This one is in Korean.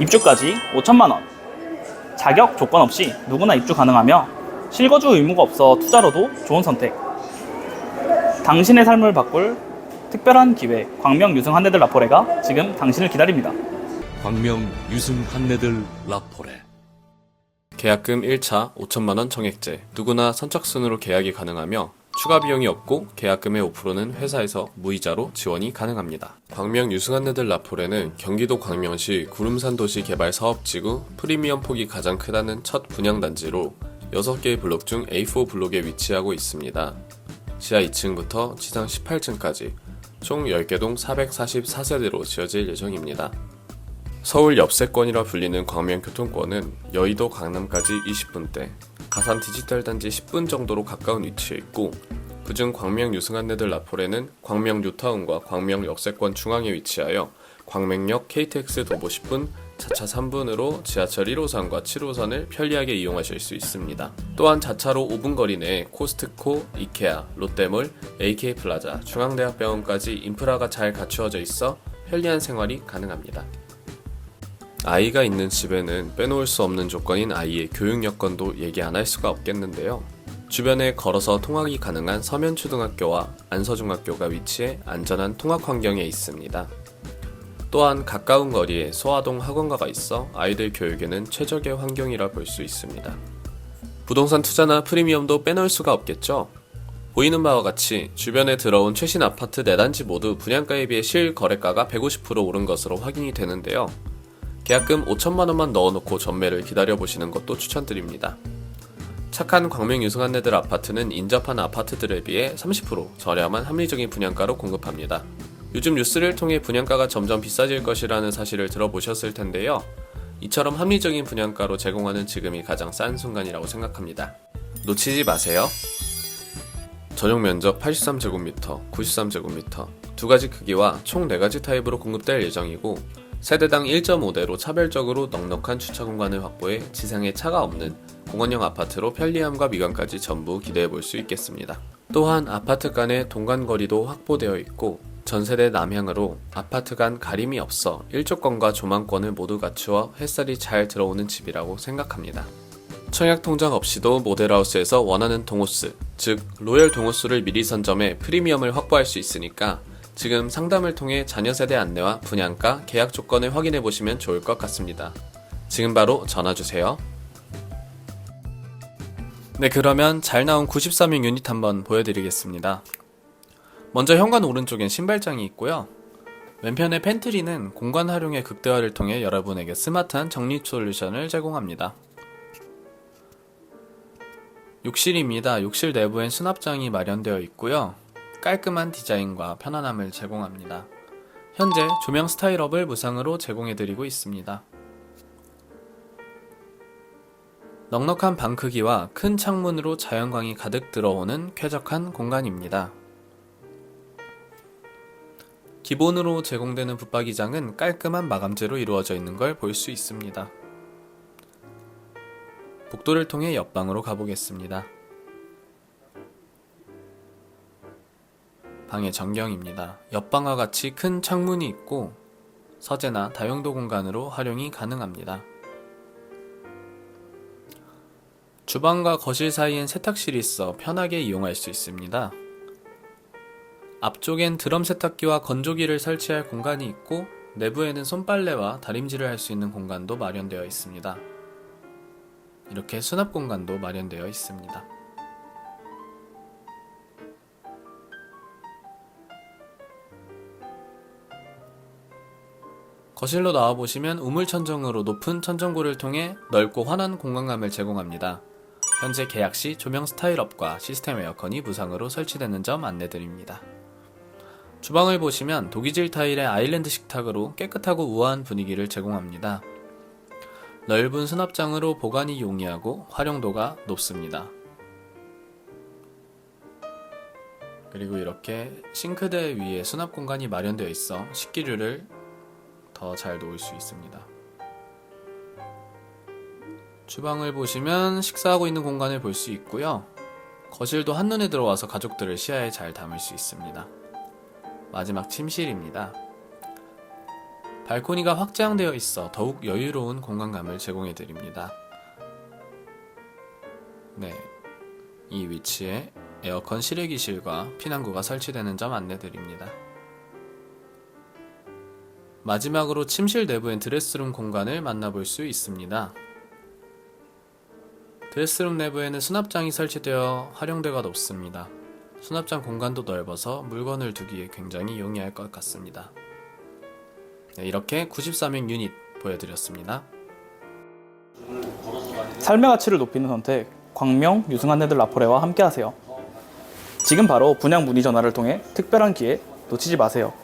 입주까지 5천만 원. 자격 조건 없이 누구나 입주 가능하며 실거주 의무가 없어 투자로도 좋은 선택. 당신의 삶을 바꿀 특별한 기회 광명 유승 한대들 라포레가 지금 당신을 기다립니다. 광명 유승 한내들 라포레 계약금 1차 5천만 원 청액제 누구나 선착순으로 계약이 가능하며 추가 비용이 없고 계약금의 5%는 회사에서 무이자로 지원이 가능합니다. 광명 유승한네들 라포레는 경기도 광명시 구름산 도시 개발 사업지구 프리미엄 폭이 가장 크다는 첫 분양단지로 6개의 블록 중 A4 블록에 위치하고 있습니다. 지하 2층부터 지상 18층까지 총 10개 동 444세대로 지어질 예정입니다. 서울 옆세권이라 불리는 광명 교통권은 여의도 강남까지 20분대, 가산 디지털 단지 10분 정도로 가까운 위치에 있고 그중 광명 유승한네들 라포레는 광명 뉴타운과 광명 역세권 중앙에 위치하여 광명역 KTX 도보 10분, 자차 3분으로 지하철 1호선과 7호선을 편리하게 이용하실 수 있습니다. 또한 자차로 5분 거리 내에 코스트코, 이케아, 롯데몰, AK플라자, 중앙대학병원까지 인프라가 잘 갖추어져 있어 편리한 생활이 가능합니다. 아이가 있는 집에는 빼놓을 수 없는 조건인 아이의 교육 여건도 얘기 안 할 수가 없겠는데요. 주변에 걸어서 통학이 가능한 서면초등학교와 안서중학교가 위치해 안전한 통학 환경에 있습니다. 또한 가까운 거리에 소아동 학원가가 있어 아이들 교육에는 최적의 환경이라 볼 수 있습니다. 부동산 투자나 프리미엄도 빼놓을 수가 없겠죠? 보이는 바와 같이 주변에 들어온 최신 아파트 4단지 모두 분양가에 비해 실거래가가 150% 오른 것으로 확인이 되는데요. 계약금 5천만 원만 넣어놓고 전매를 기다려보시는 것도 추천드립니다. 착한 광명 유승한네들 아파트는 인접한 아파트들에 비해 30% 저렴한 합리적인 분양가로 공급합니다. 요즘 뉴스를 통해 분양가가 점점 비싸질 것이라는 사실을 들어보셨을 텐데요. 이처럼 합리적인 분양가로 제공하는 지금이 가장 싼 순간이라고 생각합니다. 놓치지 마세요. 전용 면적 83제곱미터, 93제곱미터 두 가지 크기와 총네 가지 타입으로 공급될 예정이고 세대당 1.5대로 차별적으로 넉넉한 주차 공간을 확보해 지상에 차가 없는 공원형 아파트로 편리함과 미관까지 전부 기대해 볼 수 있겠습니다. 또한 아파트 간의 동간 거리도 확보되어 있고 전세대 남향으로 아파트 간 가림이 없어 일조권과 조망권을 모두 갖추어 햇살이 잘 들어오는 집이라고 생각합니다. 청약 통장 없이도 모델하우스에서 원하는 동호수, 즉 로열 동호수를 미리 선점해 프리미엄을 확보할 수 있으니까 지금 상담을 통해 자녀 세대 안내와 분양가, 계약 조건을 확인해 보시면 좋을 것 같습니다. 지금 바로 전화 주세요. 네, 그러면 잘 나온 93인 유닛 한번 보여드리겠습니다. 먼저 현관 오른쪽엔 신발장이 있고요. 왼편의 팬트리는 공간 활용의 극대화를 통해 여러분에게 스마트한 정립 솔루션을 제공합니다. 욕실입니다. 욕실 내부엔 수납장이 마련되어 있고요. 깔끔한 디자인과 편안함을 제공합니다. 현재 조명 스타일업을 무상으로 제공해드리고 있습니다. 넉넉한 방 크기와 큰 창문으로 자연광이 가득 들어오는 쾌적한 공간입니다. 기본으로 제공되는 붙박이장은 깔끔한 마감재로 이루어져 있는 걸 볼 수 있습니다. 복도를 통해 옆방으로 가보겠습니다. 방의 전경입니다. 옆방과 같이 큰 창문이 있고 서재나 다용도 공간으로 활용이 가능합니다. 주방과 거실 사이엔 세탁실이 있어 편하게 이용할 수 있습니다. 앞쪽엔 드럼 세탁기와 건조기를 설치할 공간이 있고 내부에는 손빨래와 다림질을 할 수 있는 공간도 마련되어 있습니다. 이렇게 수납 공간도 마련되어 있습니다. 거실로 나와보시면 우물천정으로 높은 천정고를 통해 넓고 환한 공간감을 제공합니다. 현재 계약 시 조명 스타일업과 시스템 에어컨이 무상으로 설치되는 점 안내드립니다. 주방을 보시면 독이질 타일의 아일랜드 식탁으로 깨끗하고 우아한 분위기를 제공합니다. 넓은 수납장으로 보관이 용이하고 활용도가 높습니다. 그리고 이렇게 싱크대 위에 수납 공간이 마련되어 있어 식기류를 더 잘 놓을 수 있습니다. 주방을 보시면 식사하고 있는 공간을 볼 수 있고요. 거실도 한눈에 들어와서 가족들을 시야에 잘 담을 수 있습니다. 마지막 침실입니다. 발코니가 확장되어 있어 더욱 여유로운 공간감을 제공해 드립니다. 네. 이 위치에 에어컨 실외기실과 피난구가 설치되는 점 안내 드립니다. 마지막으로 침실 내부엔 드레스룸 공간을 만나볼 수 있습니다. 드레스룸 내부에는 수납장이 설치되어 활용도가 높습니다. 수납장 공간도 넓어서 물건을 두기에 굉장히 용이할 것 같습니다. 네, 이렇게 94명 유닛 보여드렸습니다. 삶의 가치를 높이는 선택 광명 유승한 애들 라포레와 함께하세요. 지금 바로 분양 문의 전화를 통해 특별한 기회 놓치지 마세요.